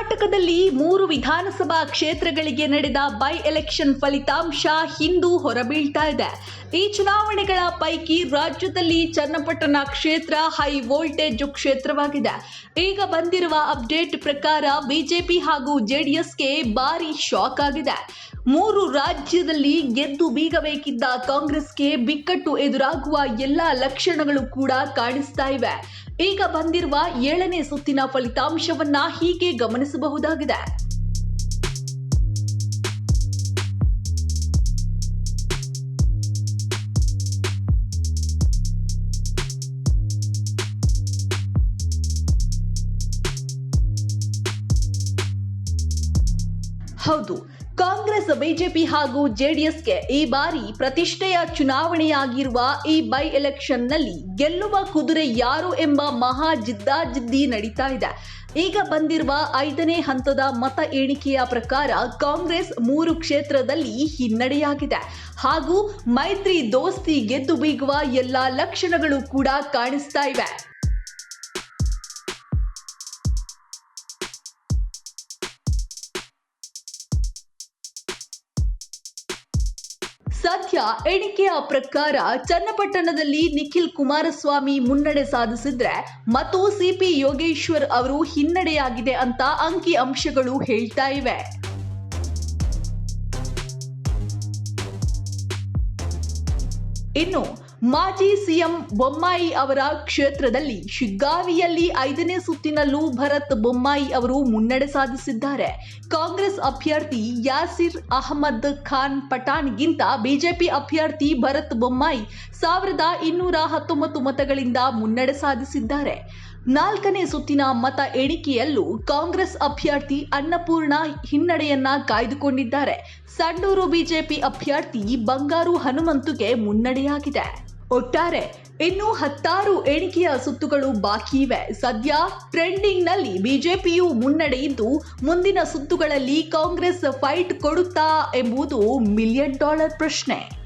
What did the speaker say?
ಕರ್ನಾಟಕದಲ್ಲಿ ಮೂರು ವಿಧಾನಸಭಾ ಕ್ಷೇತ್ರಗಳಿಗೆ ನಡೆದ ಬೈ ಎಲೆಕ್ಷನ್ ಫಲಿತಾಂಶ ಹಿಂದೂ ಹೊರಬೀಳ್ತಾ ಇದೆ. ಈ ಚುನಾವಣೆಗಳ ಪೈಕಿ ರಾಜ್ಯದಲ್ಲಿ ಚನ್ನಪಟ್ಟಣ ಕ್ಷೇತ್ರ ಹೈ ವೋಲ್ಟೇಜ್ ಕ್ಷೇತ್ರವಾಗಿದೆ. ಈಗ ಬಂದಿರುವ ಅಪ್ಡೇಟ್ ಪ್ರಕಾರ ಬಿಜೆಪಿ ಹಾಗೂ ಜೆಡಿಎಸ್ಗೆ ಭಾರಿ ಶಾಕ್ ಆಗಿದೆ. ಮೂರು ರಾಜ್ಯದಲ್ಲಿ ಗೆದ್ದು ಬೀಗಬೇಕಿದ್ದ ಕಾಂಗ್ರೆಸ್ಗೆ ಬಿಕ್ಕಟ್ಟು ಎದುರಾಗುವ ಎಲ್ಲಾ ಲಕ್ಷಣಗಳು ಕೂಡ ಕಾಣಿಸ್ತಾ ಇವೆ. ಈಗ ಬಂದಿರುವ ಏಳನೇ ಸುತ್ತಿನ ಫಲಿತಾಂಶವನ್ನ ಹೀಗೆ ಗಮನಿಸಬಹುದಾಗಿದೆ. ಹೌದು ಕಾಂಗ್ರೆಸ್, ಬಿಜೆಪಿ ಹಾಗೂ ಜೆಡಿಎಸ್ಗೆ ಈ ಬಾರಿ ಪ್ರತಿಷ್ಠೆಯ ಚುನಾವಣೆಯಾಗಿರುವ ಈ ಬೈ ಎಲೆಕ್ಷನ್ನಲ್ಲಿ ಗೆಲ್ಲುವ ಕುದುರೆ ಯಾರು ಎಂಬ ಮಹಾ ಜಿದ್ದಾಜಿದ್ದಿ ನಡೀತಾ ಇದೆ. ಈಗ ಬಂದಿರುವ ಐದನೇ ಹಂತದ ಮತ ಎಣಿಕೆಯ ಪ್ರಕಾರ ಕಾಂಗ್ರೆಸ್ ಮೂರು ಕ್ಷೇತ್ರದಲ್ಲಿ ಹಿನ್ನಡೆಯಾಗಿದೆ. ಹಾಗೂ ಮೈತ್ರಿ ದೋಸ್ತಿ ಗೆದ್ದು ಬೀಗುವ ಎಲ್ಲಾ ಲಕ್ಷಣಗಳು ಕೂಡ ಕಾಣಿಸ್ತಾ ಇವೆ. ಸದ್ಯ ಎಣಿಕೆಯ ಪ್ರಕಾರ ಚನ್ನಪಟ್ಟಣದಲ್ಲಿ ನಿಖಿಲ್ ಕುಮಾರಸ್ವಾಮಿ ಮುನ್ನಡೆ ಸಾಧಿಸಿದ್ರೆ ಮತ್ತು ಸಿಪಿ ಯೋಗೇಶ್ವರ್ ಅವರು ಹಿನ್ನಡೆಯಾಗಿದೆ ಅಂತ ಅಂಕಿ ಅಂಶಗಳು ಹೇಳ್ತಾ ಇವೆ. ಇನ್ನು ಮಾಜಿ ಸಿಎಂ ಬೊಮ್ಮಾಯಿ ಅವರ ಕ್ಷೇತ್ರದಲ್ಲಿ ಶಿಗ್ಗಾವಿಯಲ್ಲಿ ಐದನೇ ಸುತ್ತಿನಲ್ಲೂ ಭರತ್ ಬೊಮ್ಮಾಯಿ ಅವರು ಮುನ್ನಡೆ ಸಾಧಿಸಿದ್ದಾರೆ. ಕಾಂಗ್ರೆಸ್ ಅಭ್ಯರ್ಥಿ ಯಾಸಿರ್ ಅಹಮದ್ ಖಾನ್ ಪಠಾಣ್ಗಿಂತ ಬಿಜೆಪಿ ಅಭ್ಯರ್ಥಿ ಭರತ್ ಬೊಮ್ಮಾಯಿ ಸಾವಿರದ ಇನ್ನೂರ ಹತ್ತೊಂಬತ್ತು ಮತಗಳಿಂದ ಮುನ್ನಡೆ ಸಾಧಿಸಿದ್ದಾರೆ. ನಾಲ್ಕನೇ ಸುತ್ತಿನ ಮತ ಎಣಿಕೆಯಲ್ಲೂ ಕಾಂಗ್ರೆಸ್ ಅಭ್ಯರ್ಥಿ ಅನ್ನಪೂರ್ಣ ಹಿನ್ನಡೆಯನ್ನ ಕಾಯ್ದುಕೊಂಡಿದ್ದಾರೆ. ಸಂಡೂರು ಬಿಜೆಪಿ ಅಭ್ಯರ್ಥಿ ಬಂಗಾರು ಹನುಮಂತುಗೆ ಮುನ್ನಡೆಯಾಗಿದೆ. ಒಟ್ಟಾರೆ ಇನ್ನು ಹತ್ತಾರು ಎಣಿಕೆಯ ಸುತ್ತುಗಳು ಬಾಕಿ ಇವೆ. ಸದ್ಯ ಟ್ರೆಂಡಿಂಗ್ನಲ್ಲಿ ಬಿಜೆಪಿಯು ಮುನ್ನಡೆಯಿದ್ದು ಮುಂದಿನ ಸುತ್ತುಗಳಲ್ಲಿ ಕಾಂಗ್ರೆಸ್ ಫೈಟ್ ಕೊಡುತ್ತಾ ಎಂಬುದು ಮಿಲಿಯನ್ ಡಾಲರ್ ಪ್ರಶ್ನೆ.